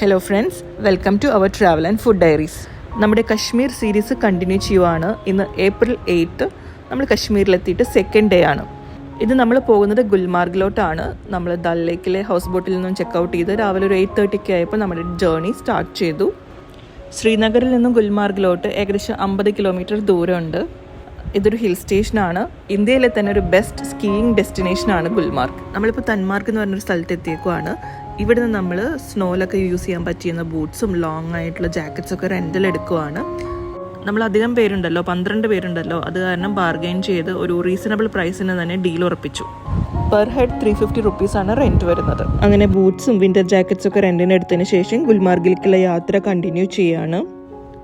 Hello friends welcome to our travel and food diaries നമ്മുടെ Kashmir series continue ചെയ്യുവാണ്. ഇന്ന് April eighth നമ്മൾ കശ്മീരിലെത്തിയിട്ട് second day ആണ്. ഇത് നമ്മൾ പോകുന്നത് ഗുൽമാർഗിലോട്ടാണ്. നമ്മൾ ദൽ ലേക്കിലെ ഹൗസ് ബോട്ടിൽ നിന്നും ചെക്കൗട്ട് ചെയ്ത് രാവിലെ ഒരു എയ്റ്റ് തേർട്ടിക്ക് ആയപ്പോൾ നമ്മുടെ ജേർണി സ്റ്റാർട്ട് ചെയ്തു. ശ്രീനഗറിൽ നിന്നും ഗുൽമാർഗിലോട്ട് ഏകദേശം അമ്പത് കിലോമീറ്റർ ദൂരമുണ്ട്. ഇതൊരു ഹിൽ സ്റ്റേഷനാണ്. ഇന്ത്യയിലെ തന്നെ ഒരു ബെസ്റ്റ് സ്കീയിങ് ഡെസ്റ്റിനേഷനാണ് ഗുൽമാർഗ്. നമ്മളിപ്പോൾ തന്മാർഗ് എന്ന് പറഞ്ഞൊരു സ്ഥലത്ത് എത്തിയേക്കുവാണ് ഇവിടെ നിന്ന് നമ്മൾ സ്നോയിലൊക്കെ യൂസ് ചെയ്യാൻ പറ്റിയുന്ന ബൂട്ട്സും ലോങ് ആയിട്ടുള്ള ജാക്കറ്റ്സ് ഒക്കെ റെന്റിൽ എടുക്കുവാണ്. നമ്മൾ അധികം പേരുണ്ടല്ലോ പന്ത്രണ്ട് പേരുണ്ടല്ലോ അത് കാരണം ബാർഗെയിൻ ചെയ്ത് ഒരു റീസണബിൾ പ്രൈസിന് തന്നെ ഡീൽ ഉറപ്പിച്ചു. പെർ ഹെഡ് ത്രീ ഫിഫ്റ്റി റുപ്പീസാണ് റെന്റ് വരുന്നത്. അങ്ങനെ ബൂട്ട്സും വിന്റർ ജാക്കറ്റ്സ് ഒക്കെ റെന്റിന് എടുത്തതിന് ശേഷം ഗുൽമാർഗിലേക്കുള്ള യാത്ര കണ്ടിന്യൂ ചെയ്യാണ്.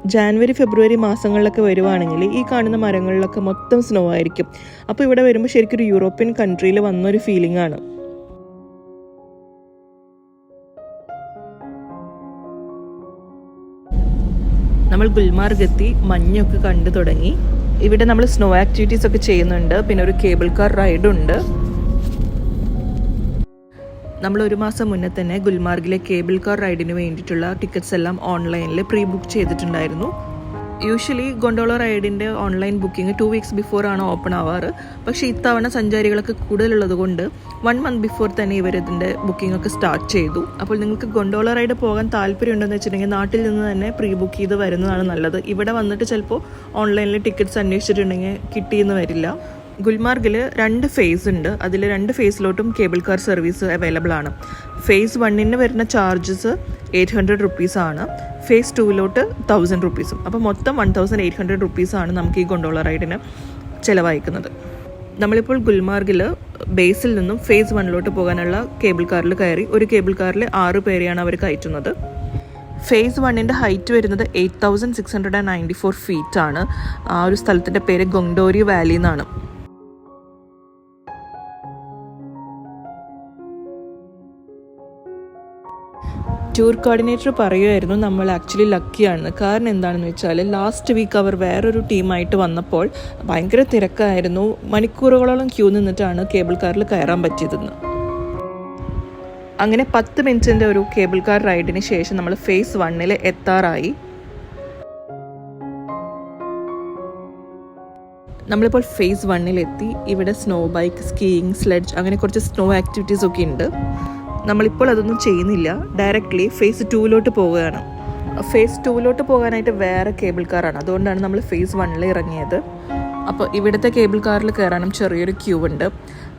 ജാനുവരി ഫെബ്രുവരി മാസങ്ങളിലൊക്കെ വരുവാണെങ്കിൽ ഈ കാണുന്ന മരങ്ങളിലൊക്കെ മൊത്തം സ്നോ ആയിരിക്കും. അപ്പോൾ ഇവിടെ വരുമ്പോൾ ശരിക്കും ഒരു യൂറോപ്യൻ കൺട്രിയിൽ വന്നൊരു ഫീലിംഗ് ആണ്. നമ്മൾ ഗുൽമാർഗ് എത്തി മഞ്ഞൊക്കെ കണ്ടു തുടങ്ങി. ഇവിടെ നമ്മൾ സ്നോ ആക്ടിവിറ്റീസ് ഒക്കെ ചെയ്യുന്നുണ്ട്. പിന്നെ ഒരു കേബിൾ കാർ റൈഡ് ഉണ്ട്. നമ്മൾ ഒരു മാസം മുന്നേ തന്നെ ഗുൽമാർഗിലെ കേബിൾ കാർ റൈഡിന് വേണ്ടിയിട്ടുള്ള ടിക്കറ്റ്സ് എല്ലാം ഓൺലൈനിൽ പ്രീ ബുക്ക് ചെയ്തിട്ടുണ്ടായിരുന്നു. Usually gondola റൈഡിന്റെ online booking two weeks before ആണ് ഓപ്പൺ ആവാറ്. പക്ഷേ ഇത്തവണ സഞ്ചാരികളൊക്കെ കൂടുതലുള്ളത് കൊണ്ട് വൺ മന്ത് ബിഫോർ തന്നെ ഇവർ ഇതിന്റെ ബുക്കിംഗ് ഒക്കെ സ്റ്റാർട്ട് ചെയ്തു. അപ്പോൾ നിങ്ങൾക്ക് ഗൊണ്ടോള റൈഡ് പോകാൻ താല്പര്യമുണ്ടെന്ന് വെച്ചിട്ടുണ്ടെങ്കിൽ നാട്ടിൽ നിന്ന് തന്നെ പ്രീ ബുക്ക് ചെയ്ത് വരുന്നതാണ് നല്ലത്. ഇവിടെ വന്നിട്ട് ചിലപ്പോൾ ഓൺലൈനിൽ ടിക്കറ്റ്സ് അന്വേഷിച്ചിട്ടുണ്ടെങ്കിൽ കിട്ടിയെന്ന് വരില്ല. ഗുൽമാർഗിൽ രണ്ട് ഫേസ് ഉണ്ട്. അതിൽ രണ്ട് ഫേസിലോട്ടും കേബിൾ കാർ സർവീസ് അവൈലബിൾ ആണ്. ഫേസ് വണ്ണിന് വരുന്ന ചാർജസ് എയ്റ്റ് ഹൺഡ്രഡ് റുപ്പീസ് ആണ്. ഫേസ് ടൂവിലോട്ട് തൗസൻഡ് റുപ്പീസും അപ്പോൾ മൊത്തം വൺ തൗസൻഡ് എയ്റ്റ് ഹൺഡ്രഡ് റുപ്പീസാണ് നമുക്ക് ഈ ഗൊണ്ടോള റൈഡിന് ചിലവഴിക്കുന്നത്. നമ്മളിപ്പോൾ ഗുൽമാർഗിൽ ബേസിൽ നിന്നും ഫേസ് വണ്ണിലോട്ട് പോകാനുള്ള കേബിൾ കാറിൽ കയറി ഒരു കേബിൾ കാറിൽ ആറ് പേരെയാണ് അവർ കയറ്റുന്നത്. ഫേസ് വണ്ണിന്റെ ഹൈറ്റ് വരുന്നത് eight thousand six hundred and ninety four feet ആണ്. ആ ഒരു സ്ഥലത്തിന്റെ പേര് ഗൊണ്ടോരി വാലി എന്നാണ്. ടൂർ കോർഡിനേറ്റർ പറയുമായിരുന്നു നമ്മൾ ആക്ച്വലി ലക്കിയാണ്. കാരണം എന്താണെന്ന് വെച്ചാൽ ലാസ്റ്റ് വീക്ക് അവർ വേറൊരു ടീമായിട്ട് വന്നപ്പോൾ ഭയങ്കര തിരക്കായിരുന്നു. മണിക്കൂറുകളോളം ക്യൂ നിന്നിട്ടാണ് കേബിൾ കാറിൽ കയറാൻ പറ്റിയതെന്ന്. അങ്ങനെ പത്ത് മിനിറ്റിന്റെ ഒരു കേബിൾ കാർ റൈഡിന് ശേഷം നമ്മൾ ഫേസ് വണ്ണിൽ എത്താറായി. നമ്മളിപ്പോൾ ഫേസ് വണ്ണിലെത്തി. ഇവിടെ സ്നോ ബൈക്ക് സ്കീയിങ് സ്ലെഡ്ജ് അങ്ങനെ കുറച്ച് സ്നോ ആക്ടിവിറ്റീസ് ഒക്കെ ഉണ്ട്. നമ്മളിപ്പോൾ അതൊന്നും ചെയ്യുന്നില്ല. ഡയറക്റ്റ്ലി ഫേസ് ടൂവിലോട്ട് പോവുകയാണ്. ഫേസ് ടൂവിലോട്ട് പോകാനായിട്ട് വേറെ കേബിൾ കാറാണ് അതുകൊണ്ടാണ് നമ്മൾ ഫേസ് വണ്ണിൽ ഇറങ്ങിയത്. അപ്പോൾ ഇവിടുത്തെ കേബിൾ കാറിൽ കയറാനും ചെറിയൊരു ക്യൂ ഉണ്ട്.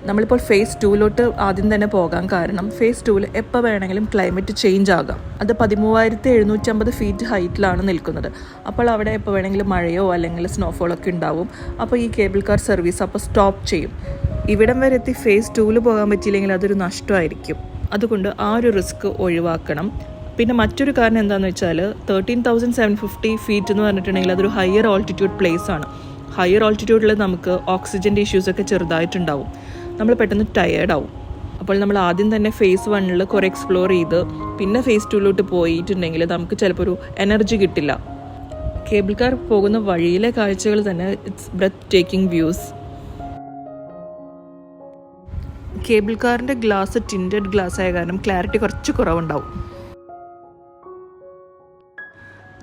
നമ്മളിപ്പോൾ ഫേസ് ടൂവിലോട്ട് ആദ്യം തന്നെ പോകാൻ കാരണം ഫേസ് ടൂവിൽ എപ്പോൾ വേണമെങ്കിലും ക്ലൈമറ്റ് ചേഞ്ച് ആകാം. അത് പതിമൂവായിരത്തി എഴുന്നൂറ്റമ്പത് ഫീറ്റ് ഹൈറ്റിലാണ് നിൽക്കുന്നത്. അപ്പോൾ അവിടെ എപ്പോൾ വേണമെങ്കിലും മഴയോ അല്ലെങ്കിൽ സ്നോഫോളൊക്കെ ഉണ്ടാവും. അപ്പോൾ ഈ കേബിൾ കാർ സർവീസ് അപ്പോൾ സ്റ്റോപ്പ് ചെയ്യും. ഇവിടം വരെ എത്തി ഫേസ് ടൂവിൽ പോകാൻ പറ്റിയില്ലെങ്കിൽ അതൊരു നഷ്ടമായിരിക്കും. അതുകൊണ്ട് ആ ഒരു റിസ്ക് ഒഴിവാക്കണം. പിന്നെ മറ്റൊരു കാരണം എന്താണെന്ന് വെച്ചാൽ thirteen thousand seven fifty feet എന്ന് പറഞ്ഞിട്ടുണ്ടെങ്കിൽ അതൊരു ഹയർ ഓൾട്ടിറ്റ്യൂഡ് പ്ലേസ് ആണ്. ഹയർ ഓൾട്ടിറ്റ്യൂഡിൽ നമുക്ക് ഓക്സിജന്റെ ഇഷ്യൂസ് ഒക്കെ ചെറുതായിട്ടുണ്ടാവും. നമ്മൾ പെട്ടെന്ന് ടയേർഡ് ആവും. അപ്പോൾ നമ്മൾ ആദ്യം തന്നെ ഫേസ് വണ്ണിൽ കുറേ എക്സ്പ്ലോർ ചെയ്ത് പിന്നെ ഫേസ് ടൂവിലോട്ട് പോയിട്ടുണ്ടെങ്കിൽ നമുക്ക് ചിലപ്പോൾ ഒരു എനർജി കിട്ടില്ല. കേബിൾ കാർ പോകുന്ന വഴിയിലെ കാഴ്ചകൾ തന്നെ it's breathtaking views cable കാറിന്റെ ഗ്ലാസ് ടിന്റഡ് ഗ്ലാസ് ആയ കാരണം ക്ലാരിറ്റി കുറച്ച് കുറവുണ്ടാവും.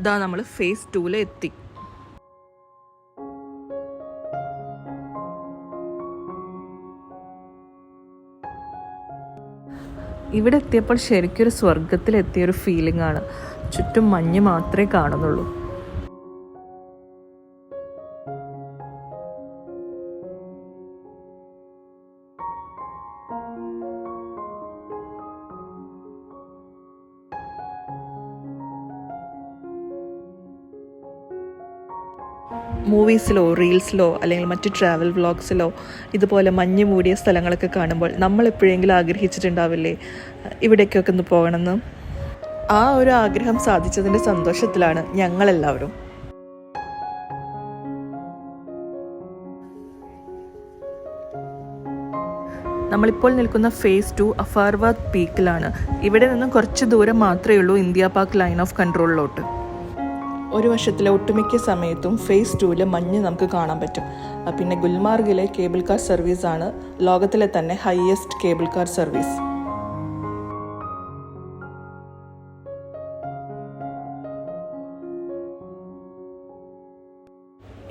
ഇതാ നമ്മൾ ഫേസ് ടൂവിൽ എത്തി. ഇവിടെ എത്തിയപ്പോൾ ശരിക്കൊരു ഒരു സ്വർഗത്തിലെത്തിയ ഒരു ഫീലിംഗ് ആണ്. ചുറ്റും മഞ്ഞ് മാത്രമേ കാണുന്നുള്ളൂ. മൂവീസിലോ റീൽസിലോ അല്ലെങ്കിൽ മറ്റ് ട്രാവൽ വ്ളോഗ്സിലോ ഇതുപോലെ മഞ്ഞ് മൂടിയ സ്ഥലങ്ങളൊക്കെ കാണുമ്പോൾ നമ്മൾ എപ്പോഴെങ്കിലും ആഗ്രഹിച്ചിട്ടുണ്ടാവില്ലേ? ഇവിടേക്കൊക്കെ ഒന്ന് പോകണമെന്ന്. ആ ഒരു ആഗ്രഹം സാധിച്ചതിന്റെ സന്തോഷത്തിലാണ് ഞങ്ങളെല്ലാവരും. നമ്മളിപ്പോൾ നിൽക്കുന്ന ഫേസ് ടു അഫാർവാദ് പീക്കിലാണ് ഇവിടെ നിന്നും കുറച്ച് ദൂരം മാത്രമേ ഉള്ളൂ ഇന്ത്യ പാക് ലൈൻ ഓഫ് കൺട്രോളിലോട്ട് ഒരു വർഷത്തിലെ ഒട്ടുമിക്ക സമയത്തും ഫേസ് ടുവിലെ മഞ്ഞ് നമുക്ക് കാണാൻ പറ്റും. പിന്നെ ഗുൽമാർഗിലെ കേബിൾ കാർ സർവീസ് ആണ് ലോകത്തിലെ തന്നെ highest cable car service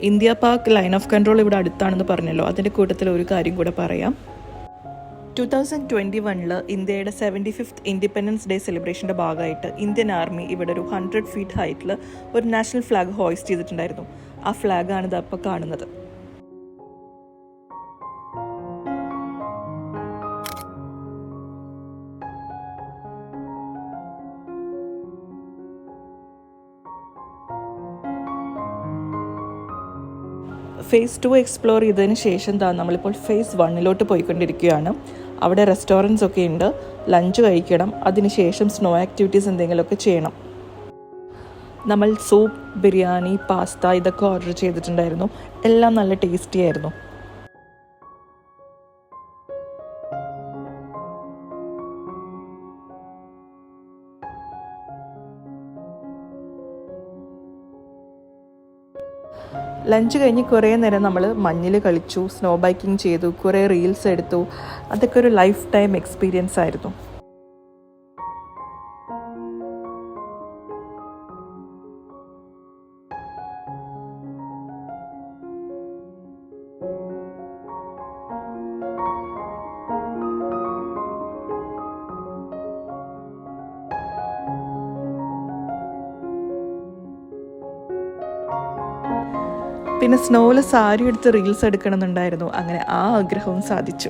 India Pak line of control ഇവിടെ അടുത്താണെന്ന് പറഞ്ഞല്ലോ. അതിന്റെ കൂട്ടത്തിൽ ഒരു കാര്യം കൂടെ പറയാം. ടു തൗസൻഡ് ട്വന്റി വണ്ണിൽ ഇന്ത്യയുടെ സെവന്റി ഫിഫ്ത്ത് ഇൻഡിപെൻഡൻസ് ഡേ സെലിബ്രേഷന്റെ ഭാഗമായിട്ട് ഇന്ത്യൻ ആർമി ഇവിടെ ഒരു ഹൺഡ്രഡ് ഫീറ്റ് ഹൈറ്റിൽ ഒരു നാഷണൽ ഫ്ലാഗ് ഹോയിസ്റ്റ് ചെയ്തിട്ടുണ്ടായിരുന്നു. ആ ഫ്ലാഗാണ് ഇത് അപ്പോൾ കാണുന്നത്. ഫേസ് ടു എക്സ്പ്ലോർ ചെയ്തതിന് ശേഷം താ നമ്മളിപ്പോൾ ഫേസ് വണ്ണിലോട്ട് പോയിക്കൊണ്ടിരിക്കുകയാണ്. അവിടെ റെസ്റ്റോറന്റ്സ് ഒക്കെ ഉണ്ട്. ലഞ്ച് കഴിക്കണം. അതിനുശേഷം സ്നോ ആക്ടിവിറ്റീസ് എന്തെങ്കിലുമൊക്കെ ചെയ്യണം. നമ്മൾ സൂപ്പ് ബിരിയാണി പാസ്ത ഇതൊക്കെ ഓർഡർ ചെയ്തിട്ടുണ്ടായിരുന്നു. എല്ലാം നല്ല ടേസ്റ്റി ആയിരുന്നു. ലഞ്ച് കഴിഞ്ഞ് കുറേ നേരം നമ്മൾ മഞ്ഞിൽ കളിച്ചു സ്നോ ബൈക്കിംഗ് ചെയ്തു കുറേ റീൽസ് എടുത്തു. അതൊക്കെ ഒരു ലൈഫ് ടൈം എക്സ്പീരിയൻസ് ആയിരുന്നു. പിന്നെ സ്നോയിൽ സാരി എടുത്ത് റീൽസ് എടുക്കണമെന്നുണ്ടായിരുന്നു. അങ്ങനെ ആ ആഗ്രഹവും സാധിച്ചു.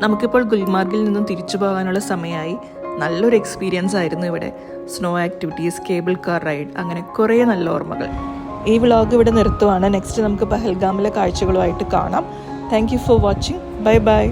നമുക്കിപ്പോൾ ഗുൽമാർഗിൽ നിന്നും തിരിച്ചു പോകാനുള്ള സമയമായി. നല്ലൊരു എക്സ്പീരിയൻസ് ആയിരുന്നു ഇവിടെ. Snow activities cable car ride അങ്ങനെ കുറേ നല്ല ഓർമ്മകൾ. ഈ വ്ളോഗ് ഇവിടെ നിർത്തുവാണ്. നെക്സ്റ്റ് നമുക്ക് പഹൽഗാമിലെ കാഴ്ചകളുമായിട്ട് കാണാം. Thank you for watching bye bye